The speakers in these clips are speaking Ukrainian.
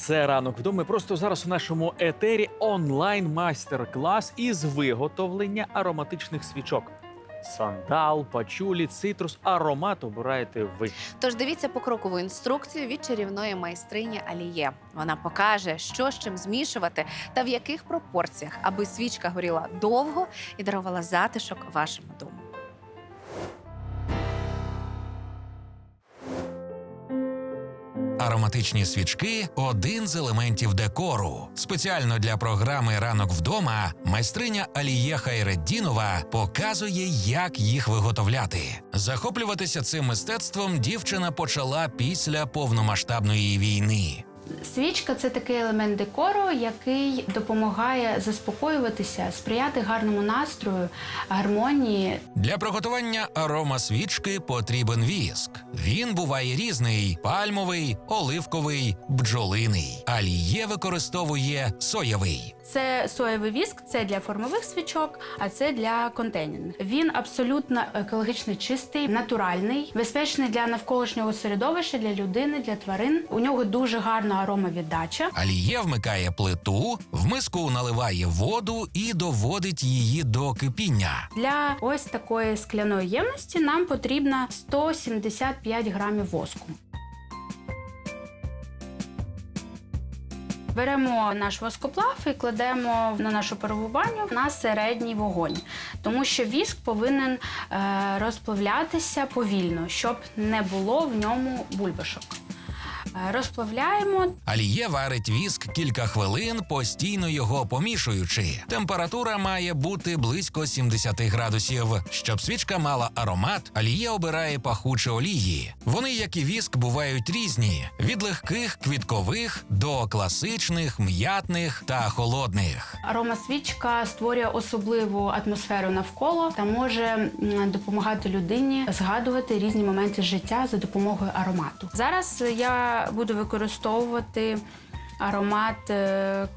Це ранок вдома. Просто зараз у нашому етері онлайн майстер-клас із виготовлення ароматичних свічок. Сандал, пачулі, цитрус, аромат обираєте ви. Тож дивіться покрокову інструкцію від чарівної майстрині Аліє. Вона покаже, що з чим змішувати та в яких пропорціях, аби свічка горіла довго і дарувала затишок вашому дому. Ароматичні свічки один з елементів декору. Спеціально для програми Ранок вдома майстриня Аліє Хайреддінова показує, як їх виготовляти. Захоплюватися цим мистецтвом дівчина почала після повномасштабної війни. Свічка це такий елемент декору, який допомагає заспокоюватися, сприяти гарному настрою, гармонії. Для приготування арома свічки потрібен віск. Він буває різний: пальмовий, оливковий, бджолиний. Аліє використовує соєвий. Це соєвий віск, це для формових свічок, а це для контейнерних. Він абсолютно екологічно чистий, натуральний, безпечний для навколишнього середовища, для людини, для тварин. У нього дуже гарна аромавіддача. Аліє вмикає плиту, в миску наливає воду і доводить її до кипіння. Для ось такої скляної ємності нам потрібно 175 грамів воску. Беремо наш воскоплав і кладемо на нашу парову баню на середній вогонь, тому що віск повинен е, розплавлятися повільно, щоб не було в ньому бульбашок. Е, Розплавляємо Аліє варить віск кілька хвилин, постійно його помішуючи. Температура має бути близько 70 градусів. Щоб свічка мала аромат, аліє обирає пахучі олії. Вони, як і віск, бувають різні: від легких квіткових до класичних, м'ятних та холодних. Аромасвічка створює особливу атмосферу навколо та може допомагати людині згадувати різні моменти життя за допомогою аромату. Зараз я буду використовувати аромат е,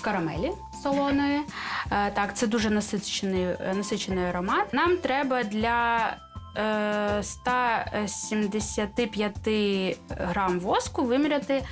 карамелі солоної. Е, Так, це дуже насичений, насичений аромат. Нам треба для 175 грам воску виміряти е,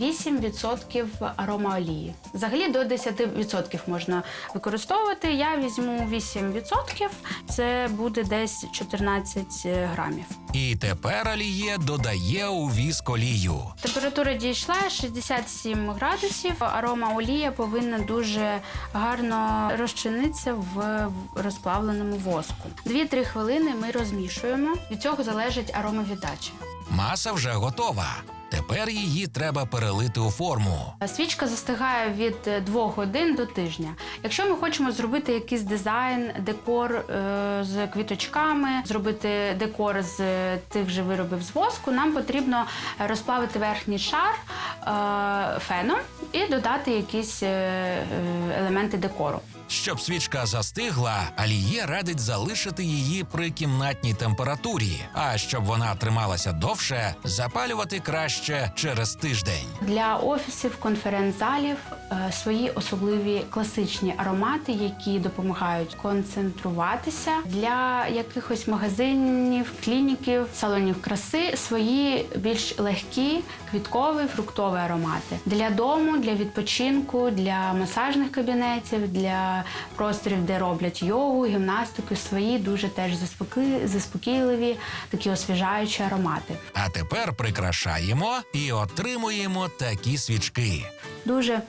8% аромаолії. Взагалі до 10% можна використовувати. Я візьму 8%, це буде десь 14 грамів. І тепер аліє додає у віск олію. Температура дійшла 67 градусів. Арома олія повинна дуже гарно розчинитися в розплавленому воску. 2-3 хвилини ми розмішуємо. Від цього залежить аромавіддача. Маса вже готова. Тепер її треба перелити у форму. Свічка застигає від 2 годин до тижня. Якщо ми хочемо зробити якийсь дизайн, декор е, з квіточками, зробити декор з тих же виробів з воску, нам потрібно розплавити верхній шар феном і додати якісь е, е, елементи декору. Щоб свічка застигла, аліє радить залишити її при кімнатній температурі. А щоб вона трималася довше, запалювати краще через тиждень. Для офісів, конференц-залів е, свої особливі класичні аромати, які допомагають концентруватися. Для якихось магазинів, клініків, салонів краси свої більш легкі квіткові, фруктові аромати. Для дому, для відпочинку, для масажних кабінетів, для просторів, де роблять йогу, гімнастику, свої дуже теж заспокійливі, такі освіжаючі аромати. А тепер прикрашаємо і отримуємо такі свічки. Дуже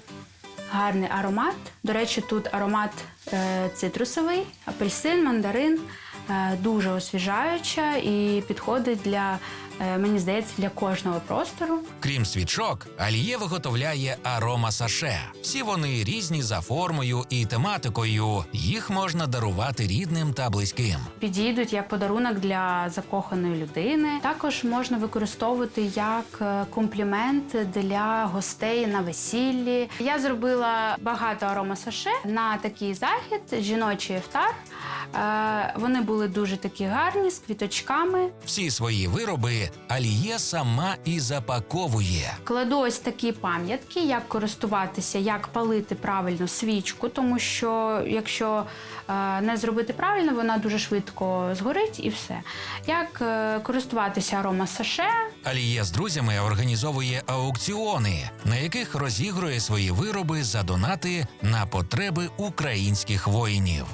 гарний аромат. До речі, тут аромат е, цитрусовий, апельсин, мандарин. Е, дуже освіжаюча і підходить для, е, мені здається, для кожного простору. Крім свічок, Аліє виготовляє арома саше. Всі вони різні за формою і тематикою. Їх можна дарувати рідним та близьким. Підійдуть як подарунок для закоханої людини. Також можна використовувати як е, комплімент для гостей на весіллі. Я зробила багато аромасаше на такий захід, жіночий ефтар. Вони були дуже такі гарні з квіточками. Всі свої вироби Аліє сама і запаковує. Кладу ось такі пам'ятки, як користуватися, як палити правильно свічку, тому що якщо е, не зробити правильно, вона дуже швидко згорить і все. Як е, користуватися аромасаше, Аліє з друзями організовує аукціони, на яких розігрує свої вироби за донати на потреби українських воїнів.